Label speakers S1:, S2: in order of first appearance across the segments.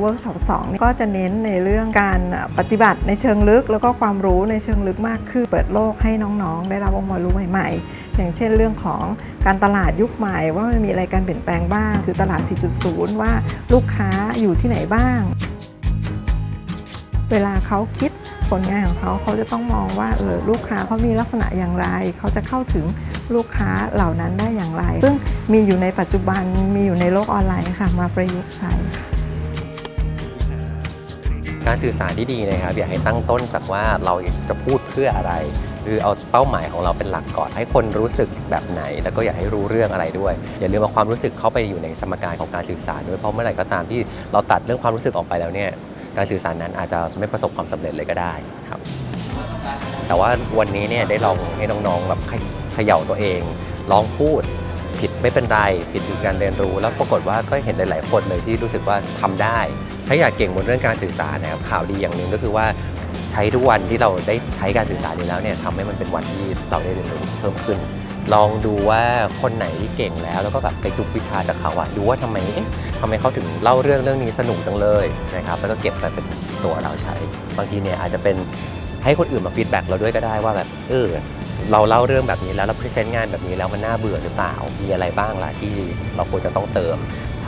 S1: เวิร์กช็อปสองนี่ยก็จะเน้นในเรื่องการปฏิบัติในเชิงลึก แล้วก็ความรู้ในเชิงลึกมากขึ้นเปิดโลกให้น้องๆ ได้รับองค์ความรู้ใหม่ ๆ อย่างเช่นเรื่องของการตลาดยุคใหม่ ว่ามันมีอะไรการเปลี่ยนแปลงบ้าง คือตลาด 4.0 ว่าลูกค้าอยู่ที่ไหนบ้าง เวลาเขาคิดผลงานของเขาเขาจะต้องมองว่าเออลูกค้าเขามีลักษณะอย่างไร เขาจะเข้าถึงลูกค้าเหล่านั้นได้อย่างไร ซึ่งมีอยู่ในปัจจุบันมีอยู่ในโลกออนไลน์ค่ะมาประยุกต์ใช้
S2: การสื่อสารที่ดีนะครับอยากให้ตั้งต้นจากว่าเราจะพูดเพื่ออะไร คือเอาเป้าหมายของเราเป็นหลักก่อนให้คนรู้สึกแบบไหน แล้วก็อยากให้รู้เรื่องอะไรด้วย อย่าลืมเอาความรู้สึกเข้าไปอยู่ในสมการของการสื่อสารด้วยเพราะเมื่อไหร่ก็ตามที่เราตัดเรื่องความรู้สึกออกไปแล้วเนี่ยการสื่อสารนั้นอาจจะไม่ประสบความสำเร็จเลยก็ได้ครับ แต่ว่าวันนี้เนี่ยได้ลองให้น้องๆแบบเขย่าตัวเอง ลองพูดผิดไม่เป็นไร ผิดคือการเรียนรู้ แล้วปรากฏว่าก็เห็นหลาย ๆ คนเลยที่รู้สึกว่าทำได้ ถ้าอยากเก่งบนเรื่องการสื่อสารนะครับข่าวดีอย่างหนึ่งก็คือว่าใช้ทุกวันที่เราได้ใช้การสื่อสารอยู่แล้วเนี่ยทำให้มันเป็นวันที่เราได้เรียนรู้เพิ่มขึ้น ลองดูว่าคนไหนที่เก่งแล้วแล้วก็แบบไปจุกวิชาจากเขาอะดูว่าทำไมเอ๊ะทำไมเขาถึงเล่าเรื่องเรื่องนี้สนุกจังเลยนะครับแล้วก็เก็บไปเป็นตัวเราใช้ บางทีเนี่ยอาจจะเป็นให้คนอื่นมาฟีดแบ็กเราด้วยก็ได้ว่าแบบเออเราเล่าเรื่องแบบนี้แล้วเราพรีเซนต์งานแบบนี้แล้วมันน่าเบื่อหรือเปล่า มีอะไรบ้างล่ะที่เราควรจะต้องเติม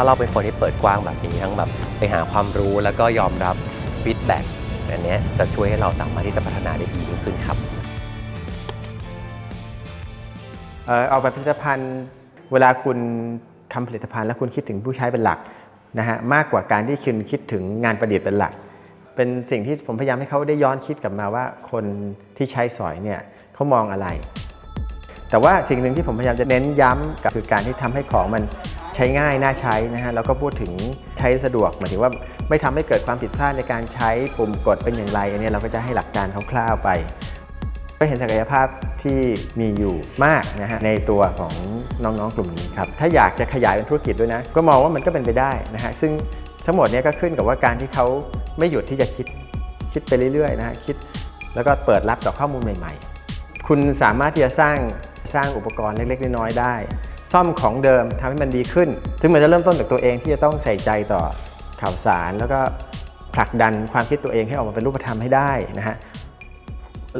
S2: ถ้าเราเป็นคนที่เปิดกว้างแบบนี้ทั้งแบบไปหาความรู้แล้วก็ยอมรับฟีดแบ็กอันนี้จะช่วยให้เราสามารถที่จะพัฒนาได้ดียิ่งขึ้นครับ
S3: เออออกแบบผลิตภัณฑ์เวลาคุณทำผลิตภัณฑ์แล้วคุณคิดถึงผู้ใช้เป็นหลักนะฮะมากกว่าการที่คุณคิดถึงงานประดิษฐ์เป็นหลัก เป็นสิ่งที่ผมพยายามให้เขาได้ย้อนคิดกลับมาว่าคนที่ใช้สอยเนี่ยเขามองอะไร แต่ว่าสิ่งหนึ่งที่ผมพยายามจะเน้นย้ำกับคือการที่ทำให้ของมัน ใช้ง่ายน่าใช้นะฮะแล้วก็พูดถึงใช้สะดวกหมายถึงว่าไม่ทำให้เกิดความผิดพลาดในการใช้ปุ่มกดเป็นอย่างไรอันนี้เราก็จะให้หลักการคร่าวๆไป ก็เห็นศักยภาพที่มีอยู่มากนะฮะในตัวของน้องๆกลุ่มนี้ครับถ้าอยากจะขยายเป็นธุรกิจด้วยนะ ก็มองว่ามันก็เป็นไปได้นะฮะซึ่งทั้งหมดนี้ก็ขึ้นกับว่าการที่เขาไม่หยุดที่จะคิดคิดไปเรื่อยๆนะฮะคิดแล้วก็เปิดรับต่อข้อมูลใหม่ ๆ คุณสามารถที่จะสร้างสร้างอุปกรณ์เล็กๆน้อยๆได้ ซ่อมของเดิมทำให้มันดีขึ้น ซึ่งมันจะเริ่มต้นจากตัวเองที่จะต้องใส่ใจต่อข่าวสาร แล้วก็ผลักดันความคิดตัวเองให้ออกมาเป็นรูปธรรมให้ได้นะฮะ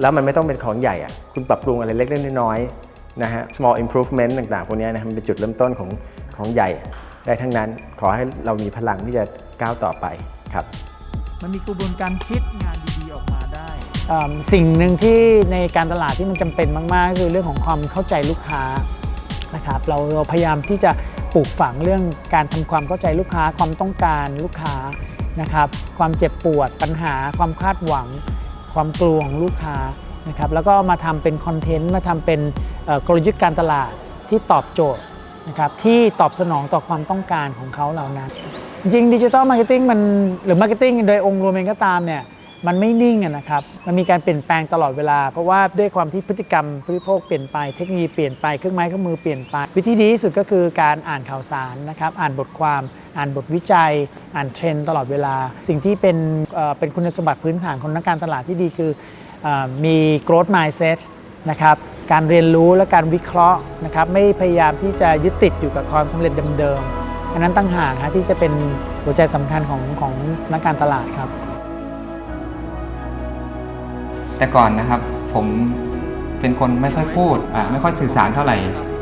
S3: แล้วมันไม่ต้องเป็นของใหญ่อะคุณปรับปรุงอะไรเล็กๆน้อยๆนะฮะ small improvement ต่างๆพวกเนี้ยนะมันเป็นจุดเริ่มต้นของของใหญ่ได้ทั้งนั้น ขอให้เรามีพลังที่จะก้าวต่อไปครับ
S4: มันมีกระบวนการคิดงานดีๆออกมาได้
S5: เอิ่มสิ่งหนึ่งที่ในการตลาดที่มันจำเป็นมากๆก็คือเรื่องของความเข้าใจลูกค้า นะครับเราเราพยายามที่จะปลูกฝังเรื่องการทำความเข้าใจลูกค้าความต้องการลูกค้านะครับความเจ็บปวดปัญหา ความคาดหวัง ความกลัวของลูกค้านะครับแล้วก็มาทำเป็นคอนเทนต์มาทำเป็นกลยุทธ์การตลาดที่ตอบโจทย์นะครับที่ตอบสนองต่อความต้องการของเขาเหล่านั้น จริงดิจิทัลมาร์เก็ตติ้งมันหรือมาร์เก็ตติ้งโดยองค์รวมเองก็ตามเนี่ย มันไม่นิ่งนะครับ มันมีการเปลี่ยนแปลงตลอดเวลา เพราะว่าด้วยความที่พฤติกรรมผู้บริโภคเปลี่ยนไป เทคโนโลยีเปลี่ยนไป เครื่องไม้เครื่องมือเปลี่ยนไป วิธีดีที่สุดก็คือการอ่านข่าวสารนะครับ อ่านบทความ อ่านบทวิจัย อ่านเทรนด์ตลอดเวลา สิ่งที่เป็นเป็นคุณสมบัติพื้นฐานของนักการตลาดที่ดีคืออมี growth mindset นะครับ การเรียนรู้และการวิเคราะห์นะครับ ไม่พยายามที่จะยึดติดอยู่กับความสำเร็จเดิมๆ อันนั้นตั้งหากที่จะเป็นหัวใจสำคัญของของนักการตลาดครับ
S6: แต่ก่อนนะครับผมเป็นคนไม่ค่อยพูดอ่าไม่ค่อยสื่อสารเท่าไหร่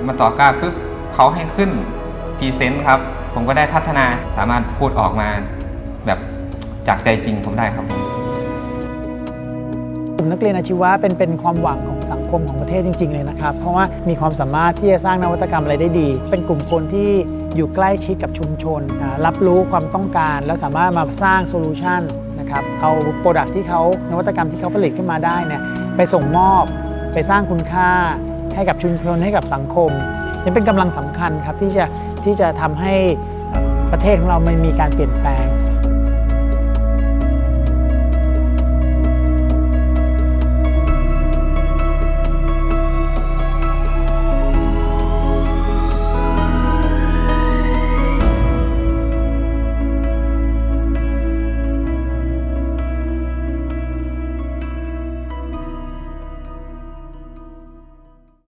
S6: มาต่อกล้าปุ๊บเขาให้ขึ้นพรีเซนต์ครับ ผมก็ได้พัฒนาสามารถพูดออกมาแบบจากใจจริงผมได้ครับผม
S5: กลุ่มนักเรียนอาชีวะเป็นเป็นความหวังของสังคมของประเทศจริง ๆ เลยนะครับ เพราะว่ามีความสามารถที่จะสร้างนวัตกรรมอะไรได้ดี เป็นกลุ่มคนที่อยู่ใกล้ชิดกับชุมชน รับรู้ความต้องการ แล้วสามารถมาสร้างโซลูชัน นะครับเอาโปรดักที่เขานวัตกรรมที่เขาผลิตขึ้นมาได้เนี่ยไปส่งมอบไปสร้างคุณค่าให้กับชุมชนให้กับสังคมยังเป็นกำลังสำคัญครับที่จะที่จะทำให้ประเทศของเรามันมีการเปลี่ยนแปลง